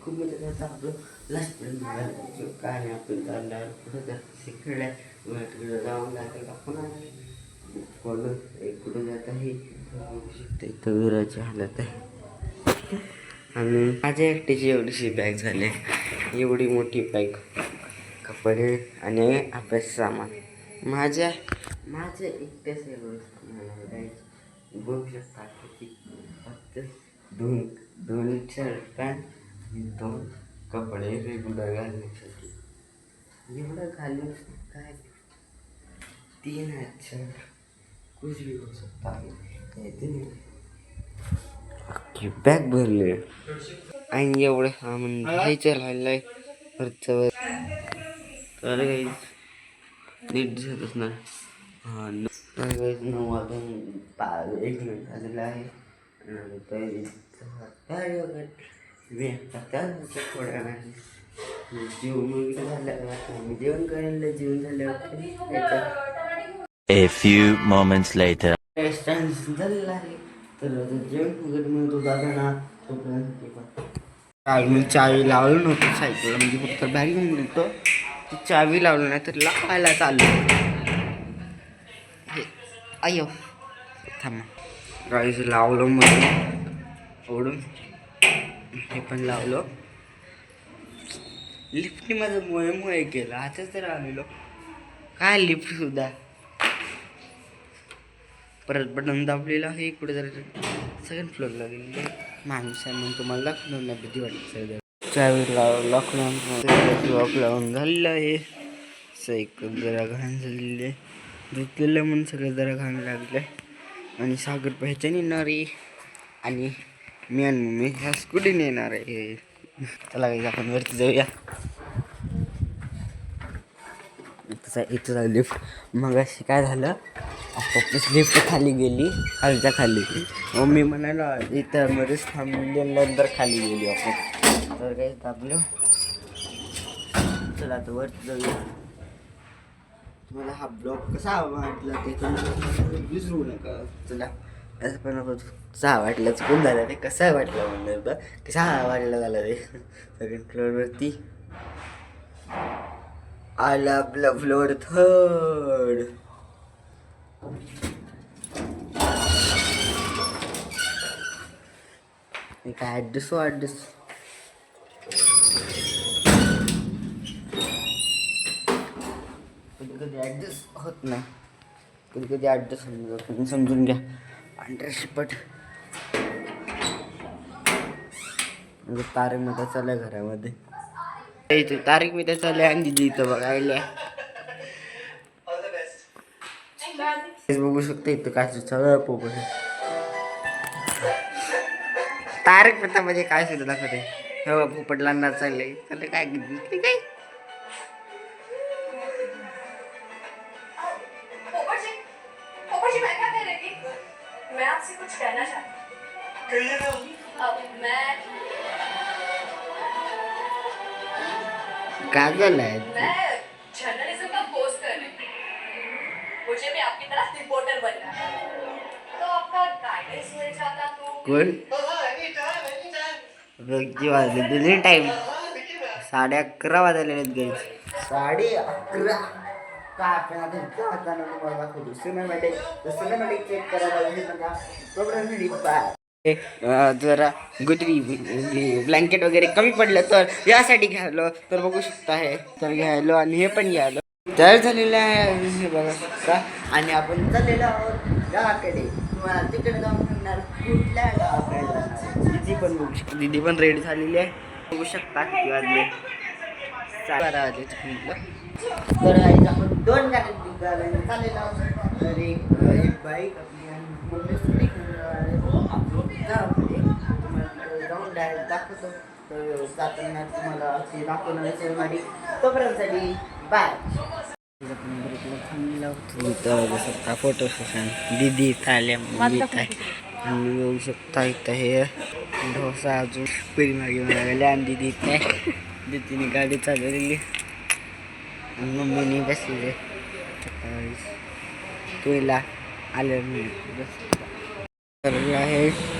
खूप म्हणजे त्याचा आपलं लास्टपर्यंत काय नाही आपण चालल्यावर कुठं जास्त शिकल्या तिकडे जाऊन लागेल आपण फॉलो एक कुठं जात आहे शकते इथं विराची हालत आहे आणि माझ्या एकटीची एवढीशी बॅग झाली एवढी मोठी बॅग कपडे आणि अभ्यास सामान माझ्या माझ्या एकट्याच एवढं मला बघू शकता किती फक्त दोन दोन शर्ट पॅन्ट दोन कपडे रेग्युलर घालण्यासाठी एवढं घालून काय? तीन शर्ट कुछ भी हो सकता है अख्खी बॅग भरली. आणि एवढं सामान घ्यायचं राहिलंय. वरचं तर काही नीट दिसतच ना हां काही नऊ वाजून पा एक मिनिट झालेलं आहे. आणि थोड्या जेवण वगैरे झाल्यावर जेवण करायला जेवण झाल्यावर A few moments later. Stand आहे तर जेवण वगैरे मिळतो दादांना तोपर्यंत काल मी चावी लावलं नव्हतं सायकल म्हणजे फक्त बॅग घेऊन गेलो ती चावी लावलं नाही तर लावायला चाललो हे, अय्यो थांबा गाईज लावलं मग ओढून हे पण लावलं. लिफ्टने माझं मोये मोये केलं. आताच तर आलेलो. काय लिफ्ट सुद्धा? परत बटन दाबलेलं आहे. इकडे जर सेकंड फ्लोअरला गेलेलं. आहे माणूस आहे म्हणून तुम्हाला दाखवून नाही भीती वाटते सगळं चावी लाव लॉक लावून झालेलं आहे. सायकल जरा घाण झालेली आहे. धुतलेलं म्हणून सगळं जरा घाण लागलं आहे आणि सागर पहिचान येणार आहे. आणि मी आणि मी ह्या स्कूटीने येणार आहे. चला काही आपण वरती जाऊया. इथं इथं लिफ्ट मग अशी काय झालं? आपोआपच लिफ्ट खाली गेली खालच्या खाली. मग मी म्हणाला इथं मध्येच थांबली नंतर खाली गेली आपण. तर काही दाबलो चला आता वरती जाऊया. तुम्हाला हा ब्लॉग कसा वाटला ते विसरू नका. चला असं पण आपण कसा वाटलं चुकून झालं ते कसा वाटलं म्हणलं होतं कसा वाटलं झालं ते सेकंड फ्लोअरवरती आला आपला फ्लोअर थर्ड काय ॲड्रेस हो कधी कधी ॲडजस्ट होत नाही. कधी कधी ॲडजस्ट होत नाही. तुम्ही समजून घ्या. अंडरशिपट म्हणजे तारीख तारकमध्ये चालल्या घरामध्ये. इथे तारीख मी त्या चालल्या आणि दिदी इथं बघायला बघू शकते इथं काय सगळं पोपट तारक मेहता म्हणजे काय सुद्धा दाखवते. हे पोपटला ना चाललंय. चाललंय काय? काय? जर्नलिज्म का कोर्स कर रही थी मुझे भी आपकी तरह रिपोर्टर बनना है। तो आपका गाइडेंस मिल जाता तो। कोण किती वाजले दिले टाइम साडे अकरा वाजलेले आहेत गाईज साडे अकरा. आपण आता इथं हातानं सिनेमॅटिक चेक करायला नका तोपर्यंत जरा गुदवी ब्लँकेट वगैरे कमी पडलं तर यासाठी घ्यायलो. तर बघू शकता हे. तर घ्यायलो आणि हे पण घ्यायलो. तयार झालेलं आहे. हे बघा शकता आणि आपण चाललेलो आहोत गावाकडे. तुम्हाला तिकडे जाऊन म्हणणार कुठल्या गावाकडे दिदी पण बघू शकता. दिदी पण रेडी झालेली आहे. बघू शकता किती वाजले. बारा वाजले म्हटलं. तर आपण दोन गाड्या गाड्यांनी चाललेलो आहोत. तर एक एक बाईक आपली आणि मोठी स्कूटी घेऊन आपली गावाकडे तुम्हाला जाऊन डायरेक्ट दाखवतो. तर जाताना तुम्हाला ते दाखवणार असेल माझी. तोपर्यंतसाठी बाय शकता फोटो सेशन दीदी इथं आल्या मम्मी इथं आहे आणि येऊ शकता इथं हे. डोसा अजून परिमा घेऊन आलेले आणि दीदी इथं. दीदीने गाडी चालवलेली. आणि मम्मीने बसलेले. तुला आलं मी आहे.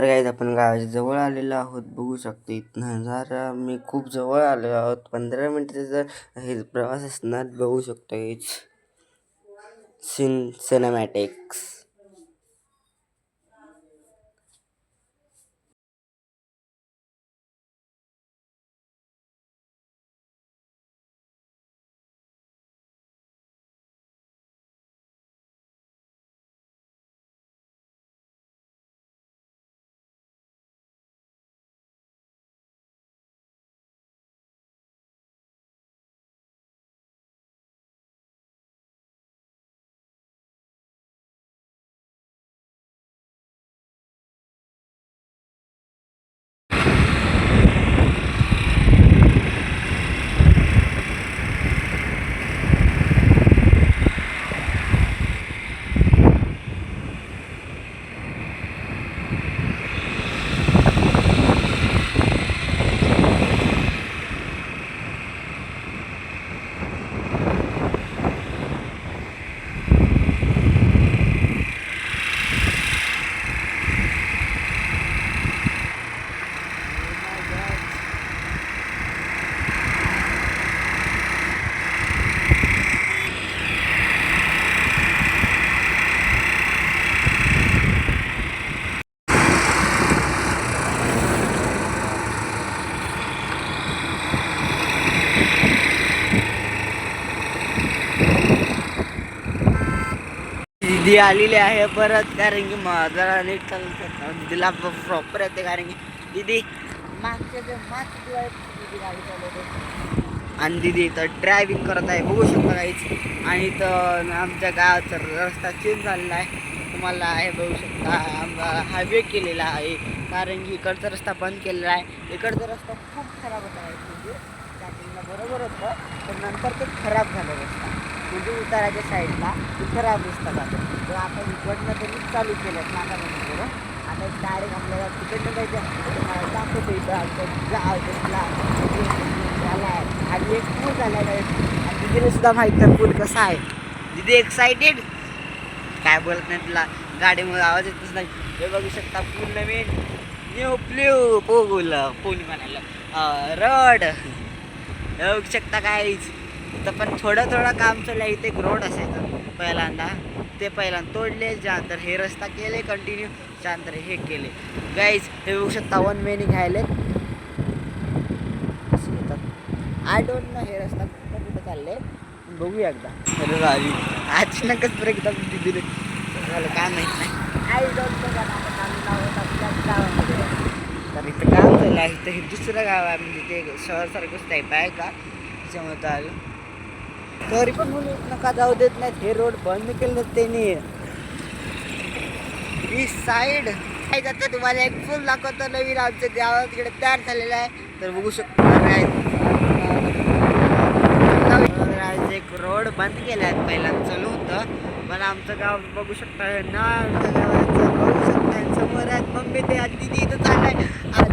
तर काहीच आपण गावाच्या जवळ आलेलो आहोत बघू शकतो इथनं. जरा मी खूप जवळ आलेलो आहोत. पंधरा मिनिटाचा हे प्रवास असणार बघू शकतो हेच सिन सिनेमॅटिक्स दिदी आलेली आहे परत कारण की माझा नीट चालत दिला प्रॉपर येते कारण की दिदी मागच्या जे गाडी आणि दिदी इथं ड्रायव्हिंग करत आहे. बघू शकता काहीच. आणि तर आमच्या गावाचा रस्ता चेंज झालेला आहे. तुम्हाला आहे बघू शकता. हायवे केलेला आहे. कारण की इकडचा रस्ता बंद केलेला आहे. इकडचा रस्ता खूप खराब होता. आहे म्हणजे स्टार्टिंगला बरोबर होतं पण नंतर ते खराब झालं रस्ता. म्हणजे उताराच्या साईडला ते खराब रस्ता जातो तर आता इकडनं त्यांनी चालू केलं नाकामध्ये करून आता डायरेक्ट आपल्याला तिकडनं जायचं आहे. दाखवतो इथं आमचं गाव झाला आहे आणि एक पूल झाला आहे आणि दिदीला सुद्धा माहीत आहे पूल कसा आहे. दिदी एक्साइटेड काय बोलत नाही तुला? गाडीमुळे आवाज येतच नाही. हे बघू शकता पूल नवीन. न्यू प्ल्यू पूल. पूल म्हणायला. रड. हे बघू शकता काहीच तर पण थोडं थोडं काम चाललं इथे एक रोड असायचं पहिल्यांदा. ते पहिल्यांदा तोडले त्यानंतर हे रस्ता केले कंटिन्यू त्यानंतर हे केले. गाईज हे बघू शकता वन मेनी घ्यायले आय डोंट नो हे रस्ता कुठं कुठं चालले बघूया एकदा. अरे रावी अचानकच ब्रेक एकदम दिली झालं काय माहीत नाही. आय डोंट नो तर इथं काम झालं आहे इथं हे दुसरं गाव आहे म्हणजे ते शहरसारखंच टाईप आहे का? त्याच्यामुळे आलं. तरी पण म्हणून नका जाऊ देत नाहीत. हे रोड बंद केलं त्यांनी. ही साईड काय जातं तुम्हाला. एक फुल दाखवतो नवीन आमच्या गावात तिकडे तयार झालेला आहे. तर बघू शकतो आज एक रोड बंद केला आहे. पहिल्यांदा चालू होतं. पण आमचं गाव बघू शकता ना आमच्या गावाचं बघू शकता समोर आहेत. मम्मी ते अगदी तिथं चाललंय.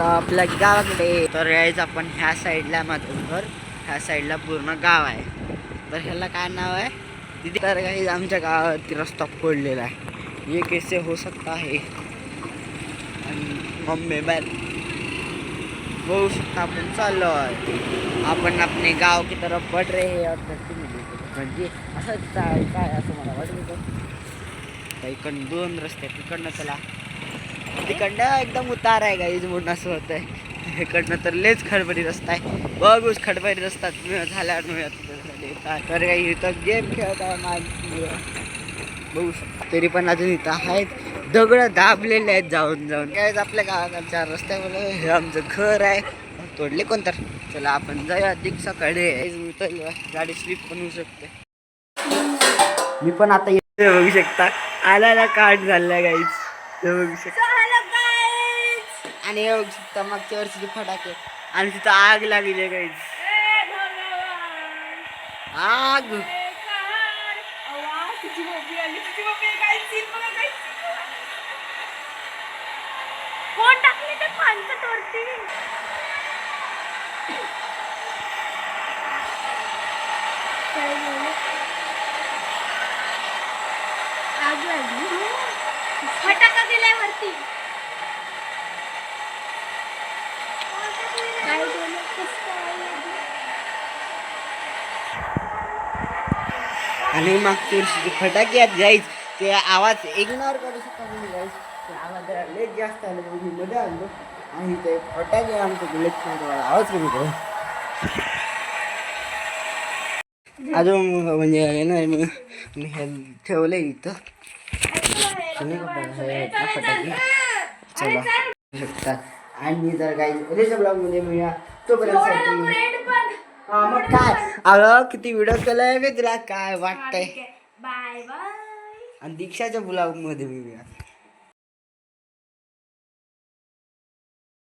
आपल्या गावाकडे. तर यायचं आपण ह्या साईडला माझं घर ह्या साईडला पूर्ण गाव आहे. तर ह्याला काय नाव आहे? तिथे तर काही आमच्या गावात रस्ता फोडलेला आहे. हे कैसे हो सकता है? आणि मम्मी बाय बघू शकता आपण चाललो आहे आपण आपले गाव की तरफ बढ़ रहे हैं और धरती मिली म्हणजे असं काय काय असं मला वाटत. होतं दोन रस्ते आहेत. तिकडनं चला. तिकडनं एकदम उतार आहे गाईज म्हणून असं होत आहे इकडनं तर लेच खडबडी रस्ता आहे. बघूच खडबडी रस्ता झाल्यावर मिळत तर काही इथं गेम खेळत आहे माझ बघू शकता. तरी पण अजून इथं आहेत. दगड दाबलेले आहेत जाऊन जाऊन. काय आपल्या गावाकडच्या रस्त्यावर हे आमचं घर आहे. तोडले कोण तर? चला आपण जाऊया. अधिक गाडी स्लिप पण होऊ शकते. मी पण आता येते बघू शकता. आल्याला काट झाला गाईच ते बघू शकता. आणि हे बघू शकता मागच्या वर्षीचे फटाके. आणि तिथं आग लागली आहे गाईच आग. कोण टाकले ते काय झालं? आग लागली हो. फटाका दिलाय वरती. काय झालं? कसं काय आणि मागच्या फटाके आहेत गाईज ते आवाज इग्नोर करू शकता तुम्ही गाईज ते आवाज जरा लेट जास्त आले तर मी मध्ये आणलो. आणि ते फटाके आमचं लेट नाही आवाज कमी करू अजून म्हणजे हे नाही मी हे ठेवलं इथं. तुम्ही फटाके चला शकतात आणि जर काही उद्याच्या ब्लॉगमध्ये मिळूया. तोपर्यंत हा मग काय? अगं किती व्हिडिओ केलाय बे तुला? काय वाटतंय? बाय बाय आणि दीक्षाच्या ब्लॉगमध्ये मिळूया.